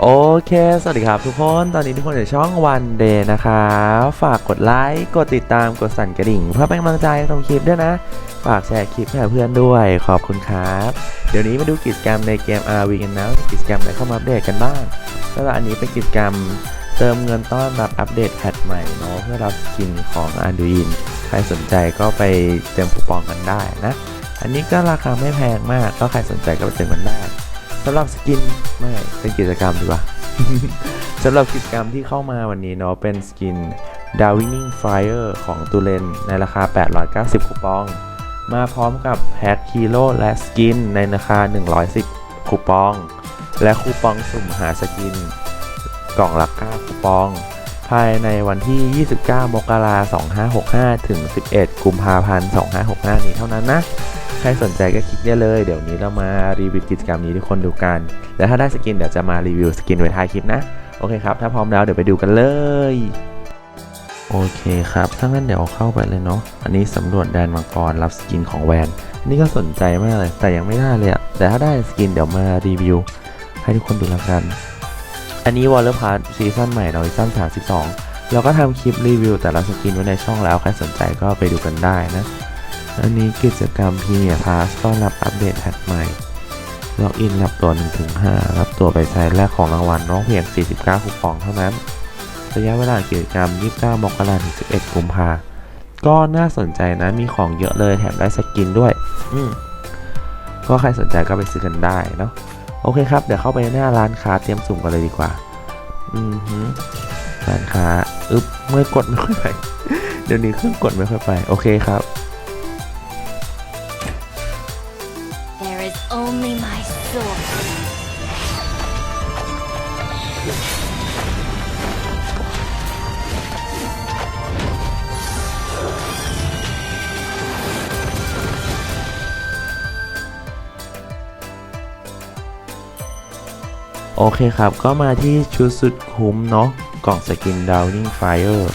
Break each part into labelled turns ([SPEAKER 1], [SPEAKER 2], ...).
[SPEAKER 1] โอเค สวัสดีครับทุกคน ตอนนี้ทุกคนอยู่ช่องวันเดย์นะครับฝากกดไลค์ กดติดตาม กดสั่นกระดิ่ง เพื่อเป็นกำลังใจทำคลิปด้วยนะ ฝากแชร์คลิปให้เพื่อนด้วย ขอบคุณครับ เดี๋ยวนี้มาดูกิจกรรมในเกม RV กันนะกิจกรรมอะไรเข้ามาอัปเดตกันบ้างสำหรับอันนี้เป็นกิจกรรมเติมเงินต้อนรับอัปเดตแพทใหม่เนาะเพื่อรับสกินของ Arduino ใครสนใจก็ไปเติมคูปองกันได้นะ อันนี้ก็ราคาไม่แพงมาก ก็ใครสนใจก็ไปเติมกันได้ สำหรับสกินไม่เป็นกิจกรรมดีกว่า สำหรับกิจกรรมที่เข้ามาวันนี้เนาะเป็นสกิน d a w i n i n g Fire ของตูเลนในราคา 890 คูปอง มาพร้อมกับแพ็คฮีโร่และสกินในราคา 110 คูปอง และคูปองสุ่มหาสกิน กล่องละ9คูปองายในวันที่ 29 มกราคม 2565 ถึง 11 กุมภาพันธ์ 2565 นี้เท่านั้นนะ ใครสนใจก็คลิกได้เลย เดี๋ยวนี้เรามารีวิวกิจกรรมนี้ทุกคนดูกัน และถ้าได้สกินเดี๋ยวจะมารีวิวสกินไว้ท้ายคลิปนะ โอเคครับ ถ้าพร้อมแล้วเดี๋ยวไปดูกันเลย โอเคครับ ถ้างั้นเดี๋ยวเข้าไปเลยเนาะ อันนี้สำรวจแดนมังกรรับสกินของแวน อันนี้ก็สนใจมากเลย แต่ยังไม่ได้เลยอะแต่ถ้าได้สกินเดี๋ยวมารีวิว ให้ทุกคนดูแล้วกัน อันนี้วอลเลอร์พาร์ทซีซั่นใหม่เนาะซีซั่น32 เราก็ทำคลิปรีวิวแต่ละสกินไว้ในช่องแล้ว ใครสนใจก็ไปดูกันได้นะ อันนี้กิจกรรมพรีเมียร์พาสต้อนรับอัปเดตแพทใหม่ล็อกอินรับตัว 1-5 รับตัวไปใช้แลกของรางวัลน้องเพียง 49คูปองเท่านั้น ระยะเวลากิจกรรม 29 มกราคมถึง 11 กุมภาก็น่าสนใจนะ มีของเยอะเลยแถมได้สกินด้วย อืมก็ใครสนใจก็ไปซื้อกันได้เนาะ โอเคครับ เดี๋ยวเข้าไปหน้าร้านค้าเตรียมสุ่มกันเลยดีกว่า อือหือร้านค้า อึ๊บเมื่อกดไม่ค่อยไป เดี๋ยวนี้เครื่องกดไม่ค่อยไป โอเคครับ โอเคครับ ก็มาที่ชุดสุดคุ้มเนาะกล่องสกิน Downing Fire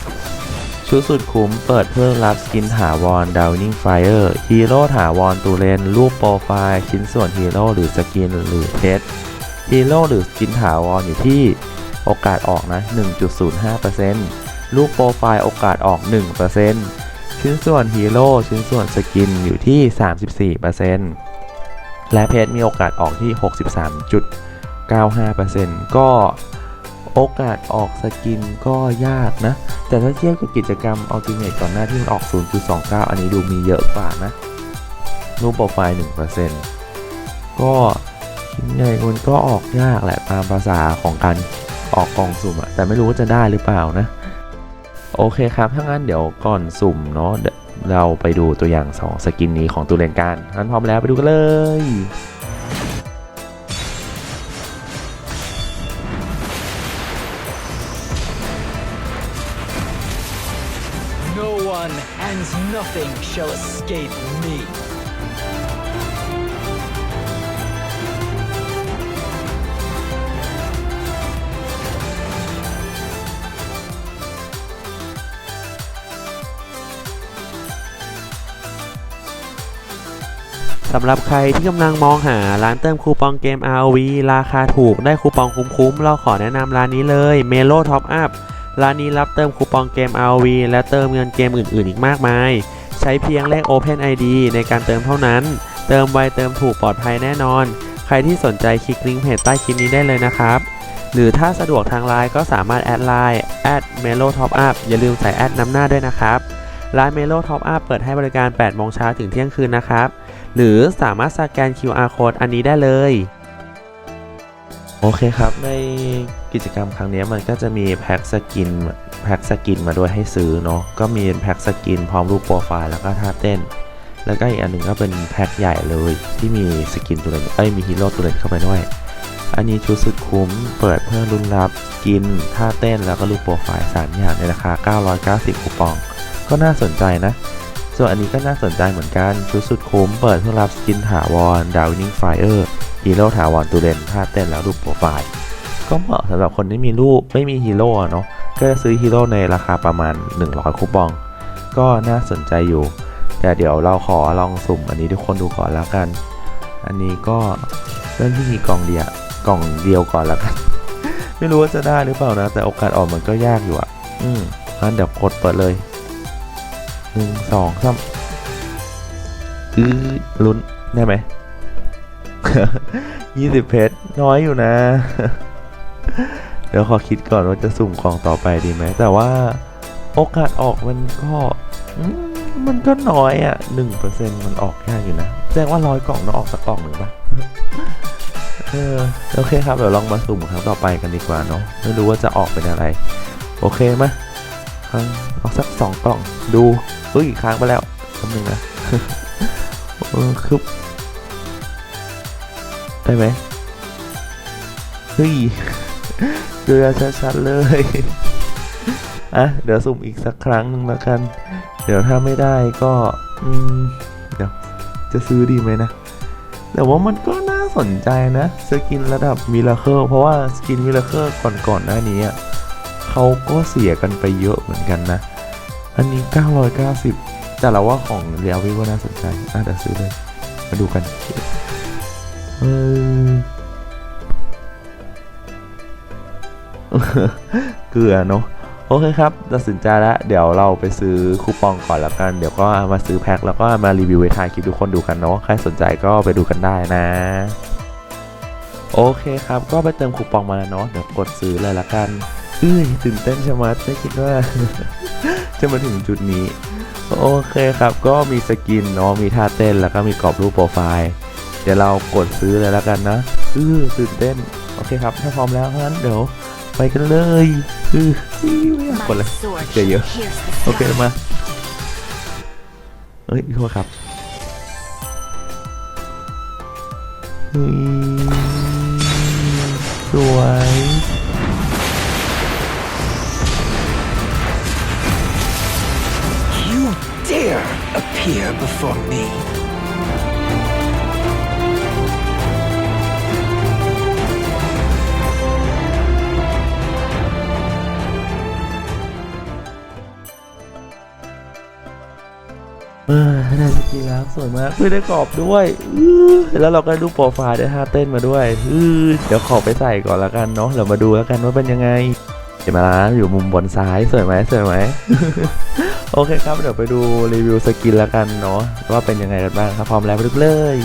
[SPEAKER 1] ชุดสุดคุ้มเปิดเพื่อรับสกินถาวร Downing Fire ฮีโร่ถาวรตูเลน รูปโปรไฟล์ ชิ้นส่วนฮีโร่หรือสกินหรือเพชรฮีโร่หรือสกินถาวรอยู่ที่โอกาสออกนะ 1.05%รูปโปรไฟล์โอกาสออก 1%ชิ้นส่วนฮีโร่ชิ้นส่วนสกินอยู่ที่ 34%และเพชรมีโอกาสออกที่ 63. 95%ก็โอกาสออกสกินก็ยากนะ แต่ถ้าเทียบกับกิจกรรมอัลติเม e ก่อนหน้าที่มันออก 0.29 อันนี้ดูมีเยอะกว่านะรูปโปรไฟล์ 1%ก็คิดไงมันก็ออกยากแหละตามภาษาของการออกกล่องสุ่มอะแต่ไม่รู้ว่าจะได้หรือเปล่านะ โอเคครับ ถ้างั้นเดี๋ยวก่อนสุ่มเนาะเราไปดูตัวอย่าง 2 สกินนี้ของตัวเลนกันงั้นพร้อมแล้วไปดูกันเลย
[SPEAKER 2] shall escape me.
[SPEAKER 1] สำหรับใครที่กำลังมองหาร้านเติมคูปองเกม ROV ราคาถูกได้คูปองคุ้มๆ เราขอแนะนำร้านนี้เลย Melo Top Up ร้านนี้รับเติมคูปองเกม ROV และเติมเงินเกมอื่นๆ อีกมากมาย ใช้เพียงเลข Open ID ในการเติมเท่านั้น เติมไวเติมถูกปลอดภัยแน่นอน ใครที่สนใจคลิกลิงก์เพจใต้คลิปนี้ได้เลยนะครับ หรือถ้าสะดวกทางไลน์ก็สามารถแอดไลน์ @melo top up อย่าลืมใส่แอดนำหน้าด้วยนะครับร้าน Melo Top Up เปิดให้บริการ 8 โมงเช้าถึงเที่ยงคืนนะครับ หรือสามารถสแกน QR code อันนี้ได้เลย โอเคครับ ใน กิจกรรมครั้งนี้มันก็จะมีแพ็คสกินแพ็คสกินมาด้วยให้ซื้อเนาะก็มีแพ็คสกินพร้อมรูปโปรไฟล์แล้วก็ท่าเต้น แล้วก็อีกอันหนึ่งก็เป็นแพ็คใหญ่เลยที่มีสกินตัวเล่นเอ้ยมีฮีโร่ตัวเล่นเข้าไปด้วย อันนี้ชุดสุดคุ้มเปิดเพื่อรุ่นรับกินท่าเต้นแล้วก็รูปโปรไฟล์ 3 อย่างในราคา 990 คูปอง ก็น่าสนใจนะส่วนอันนี้ก็น่าสนใจเหมือนกัน ชุดสุดคุ้มเปิดเพื่อรับสกินถาวรดาวนิ่งไฟเออร์ฮีโร่ถาวรตูเรนท่าเต้นแล้วรูปโปรไฟล์ ก็เหมาะสำหรับคนที่มีรูปไม่มีฮีโร่เนาะก็จะซื้อฮีโร่ในราคาประมาณ 100 คูปอง ก็น่าสนใจอยู่ แต่เดี๋ยวเราขอลองสุ่มอันนี้ทุกคนดูก่อนแล้วกัน อันนี้ก็เริ่มที่มีกล่องเดียวกล่องเดียวก่อนแล้วกัน ไม่รู้ว่าจะได้หรือเปล่านะ แต่โอกาสออกมันก็ยากอยู่อะ อืมงั้นเดี๋ยวกดเปิดเลยหนึ่งสองสามอือลุ้นได้ไหมยี่สิบเพชรน้อยอยู่นะ เดี๋ยวขอคิดก่อนว่าจะสุ่มกล่องต่อไปดีไหม แต่ว่าโอกาสออกมันก็มันก็น้อยอะหนึ่งเปอร์เซ็นมันออกยากอยู่นะแสดงว่าร้อยกล่องต้องออกสักกล่องหนึ่งปะเออโอเคครับเดี๋ยวลองมาสุ่มครั้งต่อไปกันดีกว่าเนาะไม่รู้ว่าจะออกเป็นอะไร โอเคไหมครั้งเอาสักสองกล่องดูเฮ้ยค้างไปแล้วคำหนึ่งนะเออคือได้ไหมเฮ้ย เรือชัดๆเลยอะเดี๋ยวสุ่มอีกสักครั้งหนึ่งแล้วกัน เดี๋ยวถ้าไม่ได้ก็อืมเดี๋ยวจะซื้อดีไหมนะแต่ว่ามันก็น่าสนใจนะสกินระดับมิราเคิลเพราะว่าสกินมิราเคิลก่อนๆหน้านี้เขาก็เสียกันไปเยอะเหมือนกันนะ อันนี้ 990 แต่เราว่าของเรียวิก็น่าสนใจอะเดี๋ยวซื้อเลย มาดูกันเออ เกลือเนาะโอเคครับตัดสินใจแล้ว เดี๋ยวเราไปซื้อคูปองก่อนแล้วกัน เดี๋ยวก็มาซื้อแพ็คแล้วก็มารีวิวไว้ถ่ายคลิปทุกคนดูกันเนาะ ใครสนใจก็ไปดูกันได้นะ โอเคครับ ก็ไปเติมคูปองมาแล้วเนาะ เดี๋ยวกดซื้อเลยละกัน เอ้ยตื่นเต้นใช่ไหมไม่คิดว่า จะมาถึงจุดนี้ โอเคครับ ก็มีสกินเนาะ มีท่าเต้นแล้วก็มีกรอบรูปโปรไฟล์ เดี๋ยวเรากดซื้อเลยล้วกันนะเออตื่นเต้น โอเคครับ ถ้าพร้อมแล้วงั้นเดี๋ยว ไปกันเลยเออไม่อยากกด
[SPEAKER 3] My
[SPEAKER 1] เลย
[SPEAKER 3] sword
[SPEAKER 1] There you
[SPEAKER 3] shall
[SPEAKER 1] go.
[SPEAKER 3] pierce the
[SPEAKER 1] โอเค
[SPEAKER 3] sky.
[SPEAKER 1] มาเอ้ยโทษครับเฮ้ยสวย เออได้สกินแล้วสวยมากเฮ้ยได้กรอบด้วยแล้วเราก็ได้ดูโปรไฟล์ได้ท่าเต้นมาด้วยเดี๋ยวขอไปใส่ก่อนล้วกันเนาะเดี๋ยวมาดูแล้วกันว่าเป็นยังไงเห็นไหมล่ะอยู่มุมบนซ้ายสวยไหมสวยไหมโอเคครับเดี๋ยวไปดูรีวิวสกินล้วกันเนาะว่าเป็นยังไงกันบ้างครับพร้อมแล้วไปดูเลย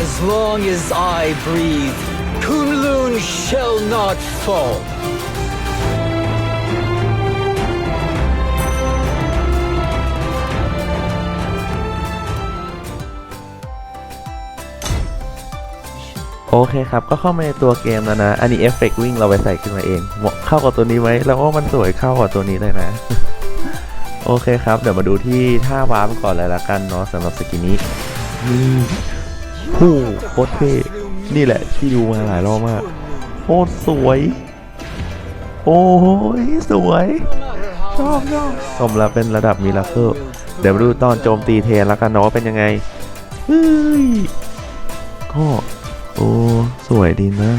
[SPEAKER 2] As long as I breathe, Kunlun shall not fall.
[SPEAKER 1] โอเคครับ ก็เข้ามาในตัวเกมแล้วนะ อันนี้เอฟเฟกต์วิ่งเราไปใส่ขึ้นมาเองเหมาะเข้ากับตัวนี้ไหมเราว่ามันสวยเข้ากับตัวนี้เลยนะ โอเคครับ เดี๋ยวมาดูที่ท่าวาร์ปก่อนเลยละกันเนาะสำหรับสกินนี้ นี่ผู้โคตรเท่ นี่แหละที่ดูมาหลายรอบมากโคตรสวย โอ้ยสวยชอบชอบสมแล้วเป็นระดับมิราเคิลเดี๋ยวมาดูตอนโจมตีเทนแล้วกันเนาะเป็นยังไงเฮ้ยก็โอ้สวยดีนะ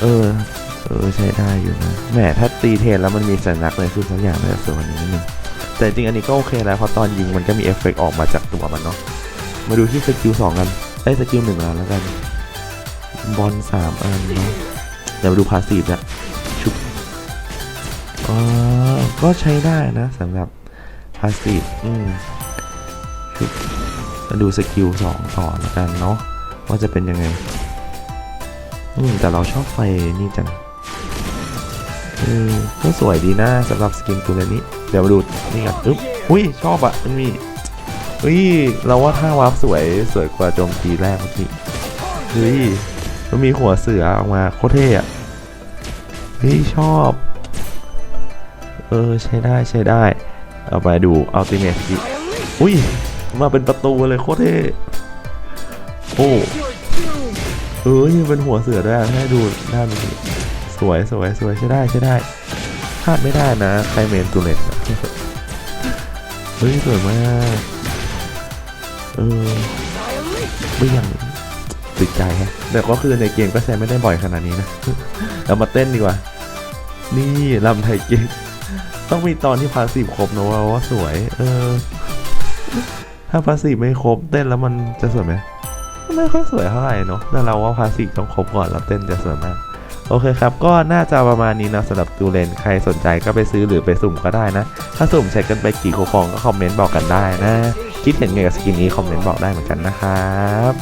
[SPEAKER 1] เออ เออใช้ได้อยู่นะแหมถ้าตีเทนแล้วมันมีสัญลักษณ์อะไรขึ้นสักอย่างเลยสวยกว่านี้นิดนึงแต่จริงอันนี้ก็โอเคแล้วเพราะตอนยิงมันก็มีเอฟเฟกต์ออกมาจากตัวมันเนาะมาดูที่สกิลสองกัน ไอ้สกิลหนึ่งแล้วกัน บอลสามอันเนาะเดี๋ยวมาดูพาสีฟเนี่ยชุบอ๋อก็ใช้ได้นะสำหรับพาสีฟอืมชุบมาดูสกิลสองต่อแล้วกันเนาะว่าจะเป็นยังไง อืมแต่เราชอบไฟนี่จังเออก็สวยดีนะสำหรับสกินตัวนี้ เดี๋ยวมาดูนี่กันอึ๊บอุ้ยชอบอะมันมี อุ้ย เราว่าท่าวาร์ปสวยสวยกว่าโจมตีแรกเมื่อกี้เฮ้ยมันมีหัวเสือออกมาโคตรเท่อะเฮ้ยชอบ เออใช้ได้ใช้ได้ เอาไปดูอัลติเมทสอุ้ย มาเป็นประตูเลยโคตรเท่โอ้เออยังเป็นหัวเสือด้วยให้ดูด้านนี้สวยสวยสวยใช้ได้ใช้ได้พลาดไม่ได้นะใครเมนตูเล็ตเฮ้ยสวยมาก เออไม่ยังติดใจแฮะแต่ก็คือในเกมก็ใช้ไม่ได้บ่อยขนาดนี้นะเรามาเต้นดีกว่า นี่ลำไทยเก๊กต้องมีตอนที่พาสีครบนะว่าว่าสวย เออ ถ้าพาสีไม่ครบเต้นแล้วมันจะสวยไหมไม่ค่อยสวยเท่าไหร่เนาะแต่เราว่าพาสีต้องครบก่อนแล้วเต้นจะสวยมากโอเคครับ ก็น่าจะประมาณนี้นะสำหรับตูเลน ใครสนใจก็ไปซื้อหรือไปสุ่มก็ได้นะ ถ้าสุ่มเช็คกันไปกี่คูปองก็คอมเมนต์บอกกันได้นะ คิดเห็นไงกับสกินนี้คอมเมนต์บอกได้เหมือนกันนะครับ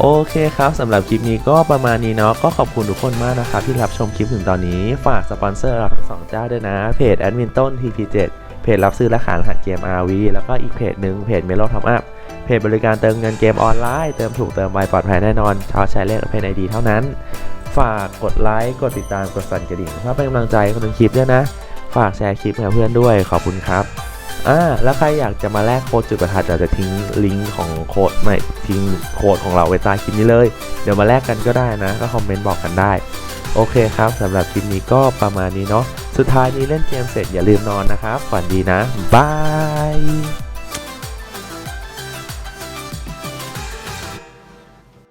[SPEAKER 1] โอเคครับสำหรับคลิปนี้ก็ประมาณนี้เนาะก็ขอบคุณทุกคนมากนะครับที่รับชมคลิปถึงตอนนี้ ฝากสปอนเซอร์เราทั้งสองเจ้าด้วยนะ เพจแอดมินต้น TP7 เพจรับซื้อและขายรหัสเกม RV แล้วก็อีกเพจหนึ่งเพจ Melo Top Up เพจบริการเติมเงินเกมออนไลน์เติมถูกเติมไวปลอดภัยแน่นอนชาวใช้เลขเพจไอดีเท่านั้น ฝากกดไลค์กดติดตามกดสั่นกระดิ่งเพื่อเป็นกำลังใจให้คนดูคลิปด้วยนะ ฝากแชร์คลิปกับเพื่อนด้วยขอบคุณครับ อ่าแล้วใครอยากจะมาแลกโค้ดจุดประทัดเดี๋ยวจะทิ้งลิงก์ของโค้ดไม่ทิ้งโค้ดของเราไว้ใต้คลิปนี้เลย เดี๋ยวมาแลกกันก็ได้นะ ก็คอมเมนต์บอกกันได้ โอเคครับสำหรับคลิปนี้ก็ประมาณนี้เนาะสุดท้ายนี้เล่นเกมเสร็จอย่าลืมนอนนะครับฝันดีนะบาย